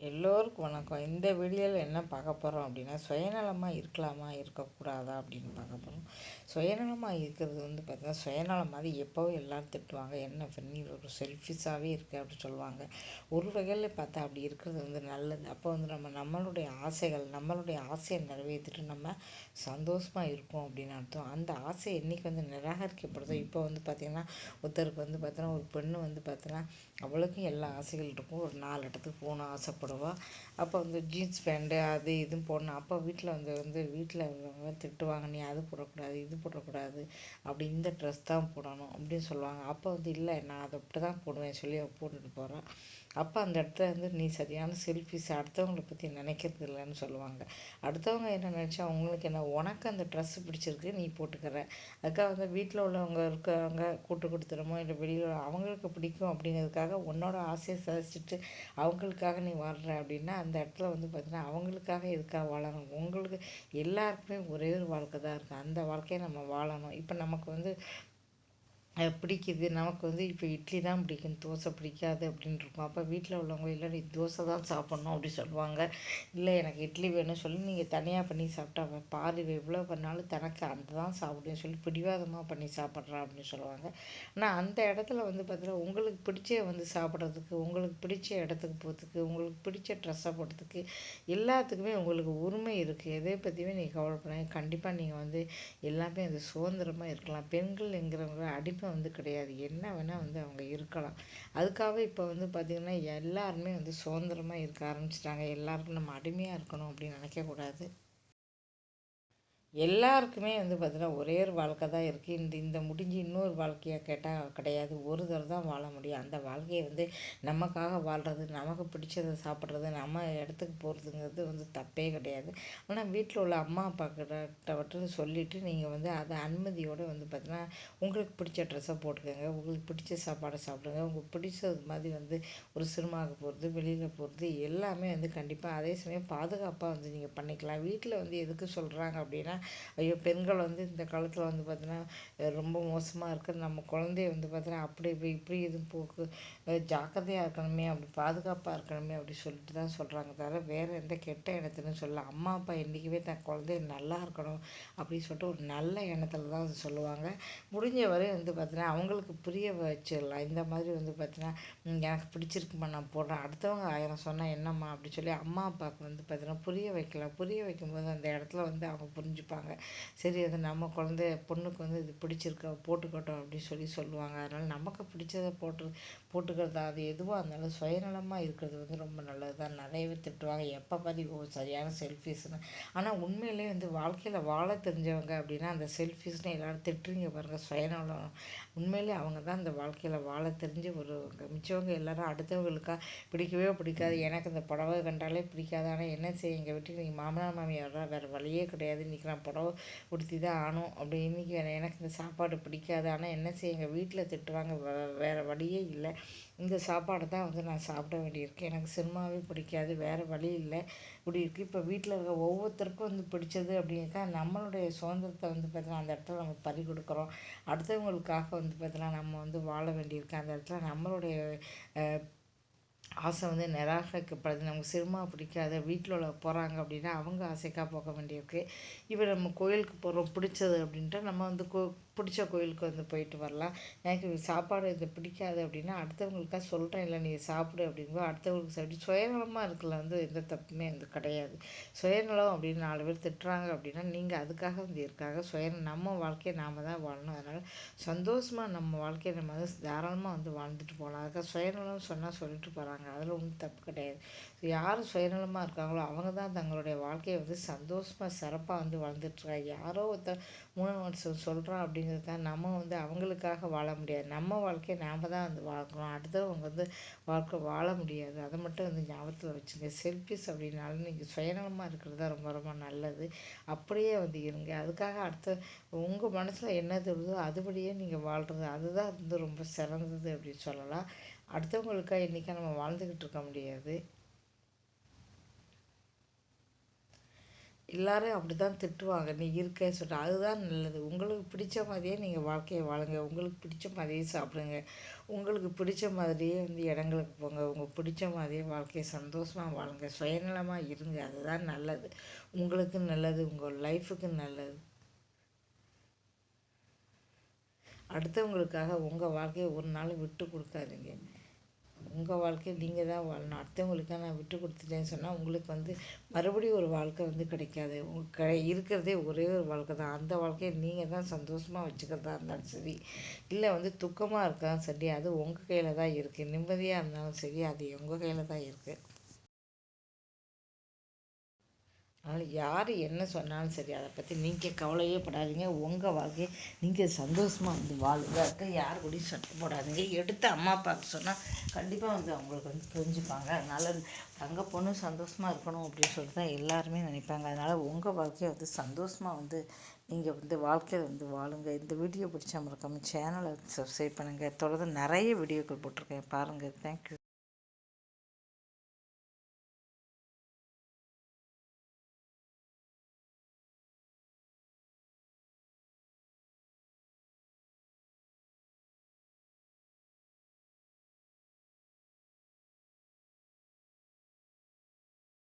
எல்லோருக்கும் வணக்கம். இந்த வீடியோவில் என்ன பார்க்க போகிறோம் அப்படின்னா சுயநலமாக இருக்கலாமா இருக்கக்கூடாதா அப்படின்னு பார்க்க போகிறோம் சுயநலமாக இருக்கிறது வந்து பார்த்திங்கன்னா சுயநலம் மாதிரி எப்போவும் எல்லோரும் திட்டுவாங்க. என்ன பண்ணி ஒரு செல்ஃபிஷாகவே இருக்குது அப்படின்னு சொல்லுவாங்க. ஒரு வகையில் பார்த்தா அப்படி இருக்கிறது வந்து நல்லது. அப்போ வந்து நம்ம நம்மளுடைய ஆசைகள் நம்மளுடைய ஆசையை நிறைவேற்றிட்டு நம்ம சந்தோஷமாக இருப்போம் அப்படின்னு அர்த்தம். அந்த ஆசை என்றைக்கு வந்து நிராகரிக்கப்படுதோ இப்போ வந்து பார்த்திங்கன்னா ஒருத்தருக்கு வந்து பார்த்தோன்னா ஒரு பெண்ணு வந்து பார்த்தோன்னா அவளுக்கும் எல்லா ஆசைகள் இருக்கும். ஒரு நாலு இடத்துக்கு போகணும் ஆசைப்படும். போடுவா. அப்போ வந்து ஜீன்ஸ் பேண்ட்டு அது இதுவும் போடணும். அப்போ வீட்டில் வந்து வந்து வீட்டில் உள்ளவங்க திட்டுவாங்க நீ அது போடக்கூடாது இது போடக்கூடாது அப்படி இந்த ட்ரெஸ் தான் போடணும் அப்படின்னு சொல்லுவாங்க. அப்போ வந்து இல்லை நான் அதை அப்படி தான் போடுவேன் சொல்லி போட்டுட்டு போகிறான் அப்போ அந்த இடத்துல வந்து நீ சரியான செல்ஃபிஸ் அடுத்தவங்களை பற்றி நினைக்கிறது இல்லைன்னு சொல்லுவாங்க. அடுத்தவங்க என்ன நினச்சா அவங்களுக்கு என்ன உனக்கு அந்த ட்ரெஸ்ஸு பிடிச்சிருக்கு நீ போட்டுக்கிற. அதுக்காக வந்து வீட்டில் உள்ளவங்க இருக்கிறவங்க கூட்டு கொடுத்துருமோ இல்லை வெளியில் அவங்களுக்கு பிடிக்கும் அப்படிங்கிறதுக்காக உன்னோட ஆசையை சாதிச்சுட்டு அவங்களுக்காக நீ வாழ்கிற அப்படின்னா அந்த இடத்துல வந்து பார்த்திங்கன்னா அவங்களுக்காக எதுக்காக வாழணும்? உங்களுக்கு எல்லாருக்குமே ஒரே ஒரு வாழ்க்கை தான் இருக்குது அந்த வாழ்க்கையை நம்ம வாழணும். இப்போ நமக்கு வந்து பிடிக்குது. நமக்கு வந்து இப்போ இட்லி தான் பிடிக்கும். தோசை பிடிக்காது அப்படின்னு இருக்கும். அப்போ வீட்டில் உள்ளவங்க இல்லை நீ தோசை தான் சாப்பிட்ணும் அப்படி சொல்லுவாங்க. இல்லை எனக்கு இட்லி வேணும்னு சொல்லி நீங்கள் தனியாக பண்ணி சாப்பிட்டா பாரு எவ்வளோ பண்ணாலும் தனக்கு அந்த தான் சாப்பிடுன்னு சொல்லி பிடிவாதமாக பண்ணி சாப்பிட்றா அப்படின்னு சொல்லுவாங்க. ஆனால் அந்த இடத்துல வந்து பார்த்தீங்கன்னா உங்களுக்கு பிடிச்ச வந்து சாப்பிட்றதுக்கு உங்களுக்கு பிடிச்ச இடத்துக்கு போகிறதுக்கு உங்களுக்கு பிடிச்ச ட்ரெஸ்ஸை போடுறதுக்கு எல்லாத்துக்குமே உங்களுக்கு உரிமை இருக்குது எதை பற்றியுமே நீங்கள் கவலைப்படாங்க கண்டிப்பாக நீங்கள் வந்து எல்லாமே அது சுதந்திரமாக இருக்கலாம். பெண்கள் என்கிறவங்க அடிப்பை வந்து கிடையாது. என்ன வேணால் வந்து அவங்க இருக்கலாம். அதுக்காக இப்போ வந்து பார்த்திங்கன்னா எல்லாருமே வந்து சுதந்திரமாக இருக்க ஆரம்பிச்சிட்டாங்க. எல்லாருக்கும் நம்ம அடிமையாக இருக்கணும் அப்படின்னு நினைக்கக்கூடாது எல்லாருக்குமே வந்து பார்த்திங்கன்னா ஒரே ஒரு வாழ்க்கை தான் இருக்குது இந்த இந்த முடிஞ்சு இன்னொரு வாழ்க்கையாக கேட்டால் கிடையாது. ஒரு தடவை தான் வாழ முடியும். அந்த வாழ்க்கையை வந்து நமக்காக வாழ்கிறது நமக்கு பிடிச்சதை சாப்பிட்றது நம்ம இடத்துக்கு போகிறதுங்கிறது வந்து தப்பே கிடையாது. ஆனால் வீட்டில் உள்ள அம்மா அப்பா கிட்ட சொல்லிவிட்டு நீங்கள் வந்து அதை அனுமதியோடு வந்து பார்த்திங்கன்னா உங்களுக்கு பிடிச்ச ட்ரெஸ்ஸை போட்டுக்கோங்க. உங்களுக்கு பிடிச்ச சாப்பாடை சாப்பிடுங்க. உங்களுக்கு பிடிச்சது மாதிரி வந்து ஒரு சினிமாவுக்கு போகிறது வெளியில் போகிறது எல்லாமே வந்து கண்டிப்பாக அதே சமயம் பாதுகாப்பாக வந்து நீங்கள் பண்ணிக்கலாம். வீட்டில் வந்து எதுக்கு சொல்கிறாங்க அப்படின்னா ஐயோ பெண்கள் வந்து இந்த காலத்தில் வந்து பார்த்தீங்கன்னா ரொம்ப மோசமாக இருக்குது நம்ம குழந்தைய வந்து பார்த்தீங்கன்னா அப்படி இப்படி இப்படி எதுவும் போக்கு ஜாக்கிரதையாக இருக்கணுமே அப்படி பாதுகாப்பாக இருக்கணுமே அப்படி சொல்லிட்டு தான் சொல்கிறாங்க தவிர வேறு எந்த கெட்ட எண்ணத்துலையும் சொல்ல அம்மா அப்பா என்றைக்குமே தன் குழந்தைய நல்லா இருக்கணும் அப்படின்னு சொல்லிட்டு ஒரு நல்ல எண்ணத்தில் தான் அது சொல்லுவாங்க. முடிஞ்ச வரை வந்து பார்த்தீங்கன்னா அவங்களுக்கு புரிய வச்சிடலாம். இந்த மாதிரி வந்து பார்த்தீங்கன்னா எனக்கு பிடிச்சிருக்குமா நான் போடுறேன். அடுத்தவங்க ஆயிரம் சொன்னால் என்னம்மா? அப்படி சொல்லி அம்மா அப்பாவுக்கு வந்து பார்த்தீங்கன்னா புரிய வைக்கலாம். புரிய வைக்கும்போது அந்த இடத்துல வந்து அவங்க புரிஞ்சுப்பாங்க வச்சுருப்பாங்க சரி அது நம்ம குழந்தை பொண்ணுக்கு வந்து இது பிடிச்சிருக்கா போட்டுக்கட்டும் அப்படின்னு சொல்லி சொல்லுவாங்க. அதனால் நமக்கு பிடிச்சதை போட்டு போட்டுக்கிறது அது எதுவாக இருந்தாலும் சுயநலமாக இருக்கிறது வந்து ரொம்ப நல்லது தான் நிறையவே திட்டுவாங்க எப்போ பார்த்து ஓ சரியான செல்ஃபிஸ்னு ஆனால் உண்மையிலே வந்து வாழ்க்கையில் வாழ தெரிஞ்சவங்க அப்படின்னா அந்த செல்ஃபிஸ்னு எல்லோரும் திட்டுறீங்க பாருங்கள் சுயநலம். உண்மையிலே அவங்க தான் அந்த வாழ்க்கையில் வாழ தெரிஞ்ச ஒரு மிச்சவங்க எல்லோரும் அடுத்தவங்களுக்காக பிடிக்கவே பிடிக்காது. எனக்கு இந்த புடவை கண்டாலே பிடிக்காது. ஆனால் என்ன செய்ய எங்கள் வீட்டுக்கு நீங்கள் மாமனார் மாமியார் வேறு வழியே கிடையாது. இன்றைக்கி புடவை உடுத்தி தான் ஆனும் அப்படி இன்றைக்கி எனக்கு இந்த சாப்பாடு பிடிக்காது. ஆனால் என்ன செய்ய எங்கள் வீட்டில் திட்டுவாங்க. வேறு வழியே இல்லை. இந்த சாப்பாடை தான் வந்து நான் சாப்பிட வேண்டியிருக்கு. எனக்கு சினிமாவே பிடிக்காது. வேறு வழி இல்லை. இப்படி இருக்குது இப்போ வீட்டில் இருக்க ஒவ்வொருத்தருக்கும் வந்து பிடிச்சது அப்படின்னாக்கா நம்மளுடைய சுதந்திரத்தை வந்து பார்த்தீங்கன்னா அந்த இடத்துல நம்ம பறி கொடுக்குறோம். அடுத்தவங்களுக்காக வந்து பார்த்தீங்கன்னா நம்ம வந்து வாழ வேண்டியிருக்கு. அந்த இடத்துல நம்மளுடைய ஆசை வந்து நிராகரிக்கப்படுது நமக்கு சினிமா பிடிக்காத வீட்டில் உள்ள போகிறாங்க அப்படின்னா அவங்க ஆசைக்காக போக வேண்டியிருக்கு. இப்போ நம்ம கோயிலுக்கு போகிறோம் பிடிச்சது அப்படின்ட்டு நம்ம வந்து கோ பிடிச்ச கோயிலுக்கு வந்து போயிட்டு வரலாம். எனக்கு சாப்பாடு இது பிடிக்காது அப்படின்னா அடுத்தவங்களுக்காக சொல்கிறேன் இல்லை நீ சாப்பிடு அப்படிங்கோ அடுத்தவங்களுக்கு சாப்பிட்டு சுயநலமாக இருக்கல வந்து எந்த தப்புமே வந்து கிடையாது. சுயநலம் அப்படின்னு நாலு பேர் திட்டுறாங்க அப்படின்னா நீங்கள் அதுக்காக வந்து இருக்காங்க. சுய நம்ம வாழ்க்கையை நாம் தான் வாழணும். அதனால் சந்தோஷமாக நம்ம வாழ்க்கையை நம்ம வந்து தாராளமாக வந்து வாழ்ந்துட்டு போகலாம். அதுக்காக சுயநலம் சொன்னால் சொல்லிட்டு போகிறாங்க அதில் ஒன்றும் தப்பு கிடையாது. யார் சுயநலமாக இருக்காங்களோ அவங்க தான் தங்களுடைய வாழ்க்கையை வந்து சந்தோஷமாக சிறப்பாக வந்து வாழ்ந்துட்டுருக்காங்க யாரோ ஒருத்தர் மூணு வருஷம் சொல்கிறான் அப்படின்னு அப்படிங்கிறதுக்காக நம்ம வந்து அவங்களுக்காக வாழ முடியாது. நம்ம வாழ்க்கையை நாம் தான் வந்து வாழ்க்கணும். அடுத்தவங்க வந்து வாழ்க்கை வாழ முடியாது. அதை மட்டும் வந்து ஞாபகத்தில் வச்சுங்க. செல்ஃபிஸ் அப்படின்னாலும் நீங்கள் சுயநலமாக இருக்கிறது தான் ரொம்ப ரொம்ப நல்லது. அப்படியே வந்து இருங்க. அதுக்காக அடுத்த உங்கள் மனசில் என்ன தருதோ அதுபடியே நீங்கள் வாழ்கிறது அதுதான் வந்து ரொம்ப சிறந்தது அப்படின்னு சொல்லலாம். அடுத்தவங்களுக்காக இன்றைக்கி நம்ம வாழ்ந்துக்கிட்டு இருக்க முடியாது. எல்லாரும் அப்படி தான் திட்டுவாங்க. நீ இருக்க சொல்லிட்டு. அதுதான் நல்லது. உங்களுக்கு பிடிச்ச மாதிரியே நீங்கள் வாழ்க்கையை வாழுங்க. உங்களுக்கு பிடிச்ச மாதிரியே சாப்பிடுங்க. உங்களுக்கு பிடிச்ச மாதிரியே வந்து இடங்களுக்கு போங்க. உங்களுக்கு பிடிச்ச மாதிரியே வாழ்க்கையை சந்தோஷமாக வாழுங்க. சுயநலமாக இருங்க. அதுதான் நல்லது. உங்களுக்கு நல்லது. உங்கள் லைஃபுக்கு நல்லது. அடுத்தவங்களுக்காக உங்கள் வாழ்க்கையை ஒரு நாள் விட்டு கொடுக்காதீங்க. உங்கள் வாழ்க்கையை நீங்கள் தான் வாழணும். அடுத்தவங்களுக்காக நான் விட்டு கொடுத்துட்டேன்னு சொன்னால் உங்களுக்கு வந்து மறுபடியும் ஒரு வாழ்க்கை வந்து கிடைக்காது. உங்க இருக்கிறதே ஒரே ஒரு வாழ்க்கை தான். அந்த வாழ்க்கையை நீங்கள் தான் சந்தோஷமாக வச்சுக்கிறதா இருந்தாலும் சரி இல்லை வந்து துக்கமாக இருக்காலும் சரி அது உங்கள் கையில் தான் இருக்குது நிம்மதியாக இருந்தாலும் சரி அது உங்கள் கையில் தான் இருக்குது அதனால் யார் என்ன சொன்னாலும் சரி அதை பற்றி நீங்கள் கவலையே படாதீங்க. உங்கள் வாழ்க்கையை நீங்கள் சந்தோஷமாக வந்து வாழுங்க. அதுக்கு யார் கூடயும் சண்டை போடாதீங்க. எடுத்து அம்மா அப்பாவுக்கு சொன்னால் கண்டிப்பாக வந்து அவங்களுக்கு வந்து புரிஞ்சுப்பாங்க. அதனால் தங்க பொண்ணு சந்தோஷமாக இருக்கணும் அப்படின்னு சொல்லிட்டு தான் எல்லாருமே நினைப்பாங்க. அதனால் உங்கள் வாழ்க்கையை வந்து சந்தோஷமாக வந்து நீங்கள் வந்து வாழ்க்கையில் வந்து வாழுங்க. இந்த வீடியோ பிடிச்சா மறக்காமல் சேனலை சப்ஸ்கிரைப் பண்ணுங்கள் தொடர்ந்து நிறைய வீடியோக்கள் போட்டிருக்கேன். பாருங்கள் தேங்க்யூ